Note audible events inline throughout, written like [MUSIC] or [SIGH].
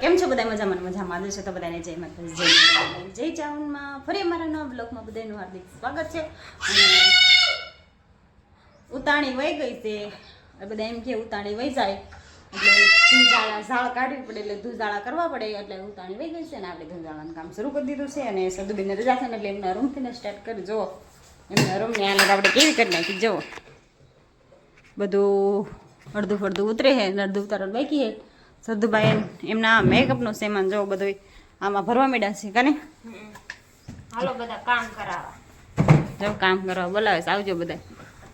કેમ છો બધા મજામાં મજામાં. આજે છે તો બધાને જય માતા જય જય ચાઉનમાં ફરી અમારા નવા બ્લોગમાં બધાનું હાર્દિક સ્વાગત છે. ઉતાણી વહી ગઈ છે. બધા એમ કે ઉતાણી વહી જાય. એટલે ધૂંધાળા ઝાળ કાઢવી પડે, એટલે ધૂળઝાળા કરવા પડે, એટલે ઉતાણી વહી ગઈ છે અને આપણે ધૂળઝાળાનું કામ શરૂ કરી દીધું છે અને સદુબેનને રજા છે ને એટલે એમના રૂમથીને સ્ટાર્ટ કરી, જુઓ. એમના રૂમની હાલત આપણે કેવી કરી નાખી, જુઓ. બધું અડધું ફડધું ઉતરે છે અને અડધું ઉતારણ બાકી છે. સદુભાઈ એમના મેકઅપનો સામાન જો બધું આમાં ભરવા માંડ્યા છે કને? હાલો બધા કામ કરાવવા જો કામ કરવા બોલાવે આવજો બધા.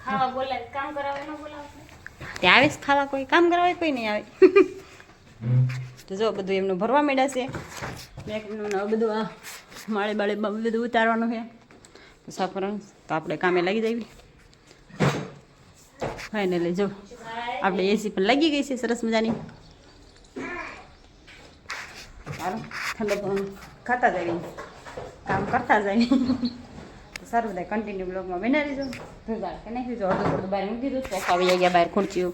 ખાવા બોલાવે કામ કરાવે ન બોલાવે ત્યાં આવે છે ખાવા કોઈ? કામ કરવા કોઈ નહીં આવે? [LAUGHS] તો જો બધું એમનું ભરવા માંડ્યા છે. મેકઅપનું ને બધું આ માળે બાળે બધું ઉતારવાનું છે. તો છે. તો આપણે કામે લાગી જઈએ. ફાઇનલી જો. આપણે એસી પણ લાગી ગઈ છે સરસ મજાની. સારું. ઠંડો ખાતા જાય કામ કરતા જાય તો સારું બધા કન્ટિન્યુ બ્લોગમાં બના રહીજો ધોધાર કે નાખી દીધું? અડધું થોડું બહાર મૂકી દીધું. સોફા આવી ગયા બહાર ખુરચીઓ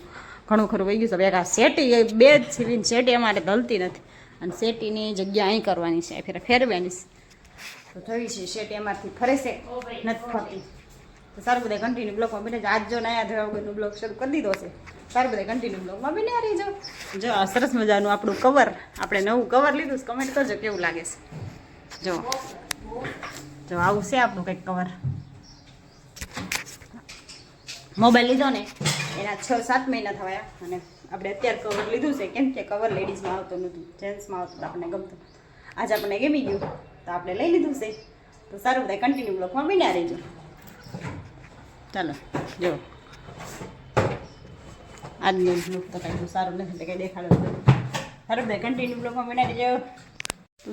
ઘણું ખરું વહી ગયું છે. ભેગા સેટી બે જ સીવીને સેટી અમારે ધલતી નથી. અને સેટીની જગ્યા અહીં કરવાની છે. ફેર ફેરવાની છે. તો થઈ છે. શેટી અમારથી ફરે છે. નથી ફરતી. તો સારું બધા કન્ટિન્યુ બ્લોગમાં બને આજ જો નયા ધોયા વગરનું બ્લોગ શરૂ કરી દીધો છે. સારું બધા કન્ટિન્યુ બ્લોગમાં બન્યા રહીજો. જો, આ સરસ મજાનું આપણું કવર આપણે નવું કવર લીધું કમેન્ટ કરજો કેવું લાગે છે. જો. જો, આવું છે આપણું કંઈક કવર મોબાઈલ લીધો ને, એના છ સાત મહિના થયા અને આપણે અત્યારે કવર લીધું છે. કેમ કે કવર લેડીઝમાં આવતું નહોતું જેન્ટ્સમાં આવતું આપણને ગમતું. આજે આપણને ગમી ગયું, તો આપણે લઈ લીધું છે. તો સારું, બધા કન્ટિન્યુ બ્લોકમાં બન્યા રહેજો. ચાલો, જો. આજનો બ્લોગ તો કાંઈ સારું નથી કંઈ દેખાડો સારું બે કન્ટિન્યુ બ્લોગમાં બનાવી રહેજો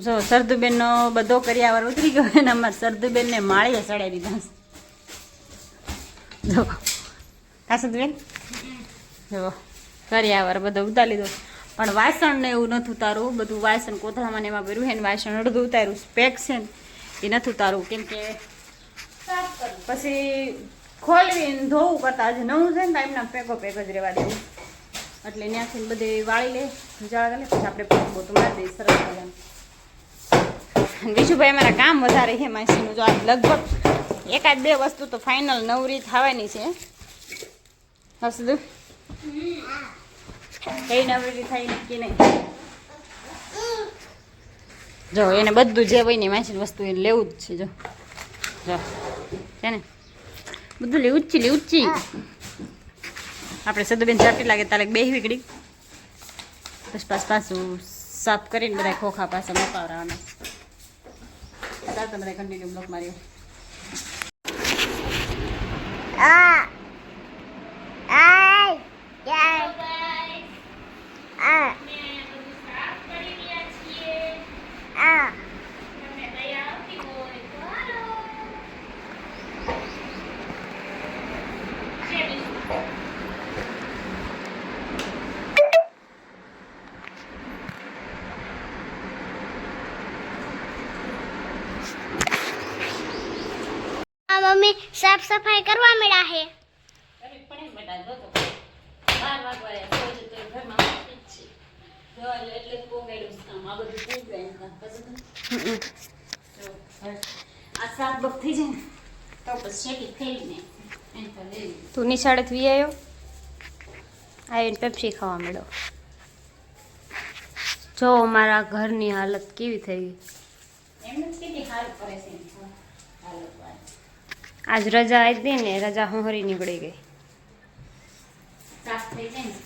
જો સરદુબેનનો બધો કર્યાવર ઉતરી ગયો અને અમારે સરદુબેનને માળીએ ચડાવી દીધા. જો, હા સરદુબેન જો કર્યાવર બધો ઉતારી લીધો પણ વાસણ ને એવું નથી ઉતારવું, બધું વાસણ કોથળામાં એમાં ભર્યું છે ને, વાસણ અડધું ઉતાર્યું પેક છે ને, એ નથી ઉતારવું, કેમ કે પછી ખોલવીને ધોવું કરતા હજી નવું છે ને તો એમના પેકો પેક જ રહેવા દેવું. એટલે ત્યાંથી બધે વાળી લે જાળા લે પછી આપણે બોતું મારી દઈએ સરસ મજાનું. વિશુભાઈ અમારા કામ વધારે છે માસીનું, જો આજ લગભગ એકાદ બે વસ્તુ તો ફાઇનલ નવરી થવાની છે. હસદુ. કઈ નવરી થાય કે નહીં? જો, એને બધું જે હોય ને માસીની વસ્તુ એને લેવું જ છે, જો. જો. છે ને? બધું જ છે લેવું આપણે સદુબેન ચાટી લાગે તારે બે વીકડી પછી પાસ પાછું સાફ કરીને બધા ખોખા પાછા મપાવરાવાના તાર તમે કન્ટિન્યુ બ્લોક માર્યો મમ્મી સાફ સફાઈ કરવા મળ્યા હે. આ સાત બગ થઈ જાય ને તો પછી શેકી ફેરીને એમ તો લઈ લીધું. તું નિશાળેથી વી આવ્યો આવીને પેપ્સી ખાવા મળ્યો. જો મારા ઘરની હાલત કેવી થઈ ગઈ. એમને જ કેટલી હાલ કરે છે એમ. તો. હાલો. બાય. આજ રજા આવી ને રજા હોહરી નીકળી ગઈ.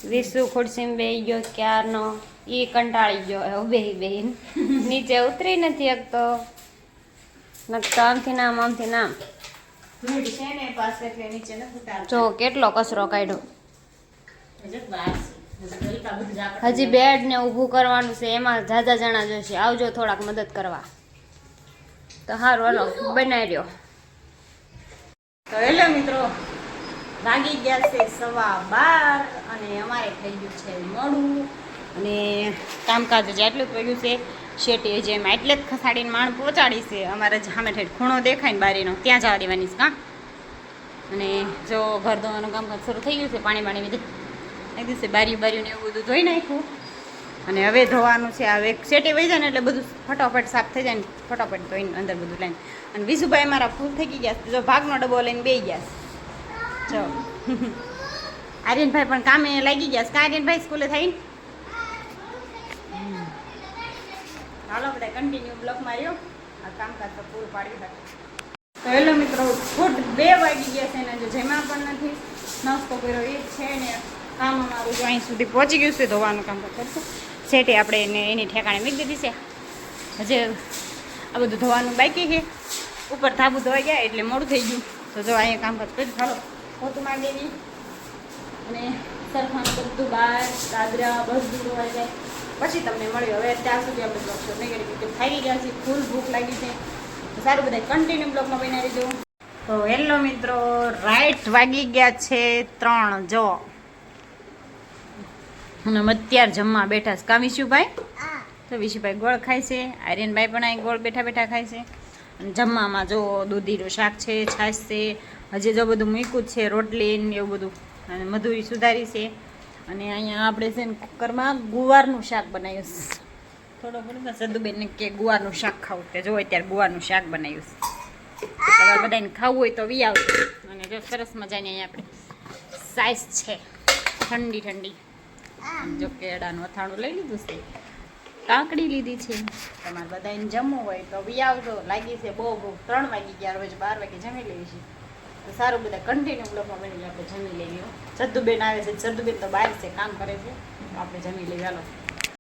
વિસુ ખુરશીમાં બેહી ગયો ક્યારનો? એ કંટાળી ગયો. હવે બેહી બેહીન. નીચે ઉતરી નથી શકતો નકતો આમથી નામ આમથી નામ. જો કેટલો કચરો કાઢ્યો. હજી બેડ ને ઊભું કરવાનું છે એમાં જાજા જણા જોશે. આવજો થોડાક મદદ કરવા. તો સારું હાલો બનાવી રહ્યો. તો હેલો મિત્રો, વાગી ગયા છે સવા બાર અને અમારે થઈ ગયું છે મોડું. અને કામકાજ જ આટલું જ પડ્યું છે. શેટી હજી એમ એટલે જ ખસાડીને માણ પહોંચાડી છે. અમારે સામે ઠેઠ ખૂણો દેખાય ને બારીનો, ત્યાં જવા દેવાની છે કાં અને જો ઘર ધોવાનું કામકાજ શરૂ થઈ ગયું છે, પાણી પાણી બધું. એક દિવસે બારી બારીઓ ને એવું બધું ધોઈ નાખ્યું. અને હવે ધોવાનું છે હવે સેટી વહી જાય ને એટલે બધું ફટાફટ સાફ થઈ જાય ને ફટાફટ ધોઈને અંદર બધું લઈને. અને વિશુભાઈ મારા ફૂલ થઈ ગયા. જો ભાગનો ડબ્બો લઈને બે ગયા છે. જો. [LAUGHS] આર્યનભાઈ પણ કામે લાગી ગયા છે. કા આર્યનભાઈ, સ્કૂલે થઈને? હાલો બધા કન્ટિન્યુ બ્લોક માર્યો આ કામકાજ તો પૂરું પાડી હતું તો હેલો ખુદ બે વાગી ગયા છે ને જેમાં પણ નથી. નાસ્તો કર્યો એ છે ને. કામ અમારું અહીં સુધી પહોંચી ગયું છે, ધોવાનું કામ કરશું. સેટે આપણે એને એની ઠેકાણે મૂકી દીધી છે. હજી આ બધું ધોવાનું બાકી છે. ઉપર થાબુ ધોવાઈ ગયા એટલે મોડું થઈ ગયું. તો જો અહીંયા કામકાજ કરી ચાલો માંગી દઈ અને સરખાનું બધું બહાર દાદરા, બધું ધોવાઈ જાય. પછી તમને મળ્યું. હવે ત્યાં સુધી આપણે બ્લોગ શો નહીં કરી કે થાકી ગયા છે ફૂલ ભૂખ લાગી છે. તો સારું બધા કન્ટિન્યુ બ્લોગમાં બનાવી દઉં. તો હેલો મિત્રો, રાઈટ વાગી ગયા છે ત્રણ. જો અને અમે અત્યારે જમવા બેઠા છે. કાં વિશુભાઈ? તો વિશુભાઈ ગોળ ખાય છે. આર્યનભાઈ પણ અહીં ગોળ બેઠા બેઠા ખાય છે. અને જમવામાં જો દૂધીનું શાક છે છાશ છે હજી જો બધું મૂક્યું જ છે રોટલી ને એવું બધું. અને મધુરી સુધારી છે. અને અહીંયા આપણે છે ને કુકરમાં ગુવારનું શાક બનાવ્યું છે. થોડો ઘણો સદુબેનને કે ગુવારનું શાક ખાવું તે જો અત્યારે ગુવારનું શાક બનાવ્યું છે. તમારે બધાને ખાવું હોય તો વી આવજો અને જો સરસ મજાની અહીંયા આપણે સાઈઝ છે. ઠંડી ઠંડી. જો કેળાનું અથાણું લઈ લીધું છે. કાકડી લીધી છે. તમારે બધાને જમવું હોય તો બી આવજો. લાગી છે બહુ બહુ. ત્રણ વાગી ગયા, રોજ બાર વાગે જમી લઈએ છીએ. તો સારું બધા કન્ટિન્યુ બ્લોકમાં બની આપણે જમી લઈએ. જદ્દુબેન આવે છે જદ્દુબેન તો બહાર છે, કામ કરે છે. આપણે જમી લઈએ. હાલો.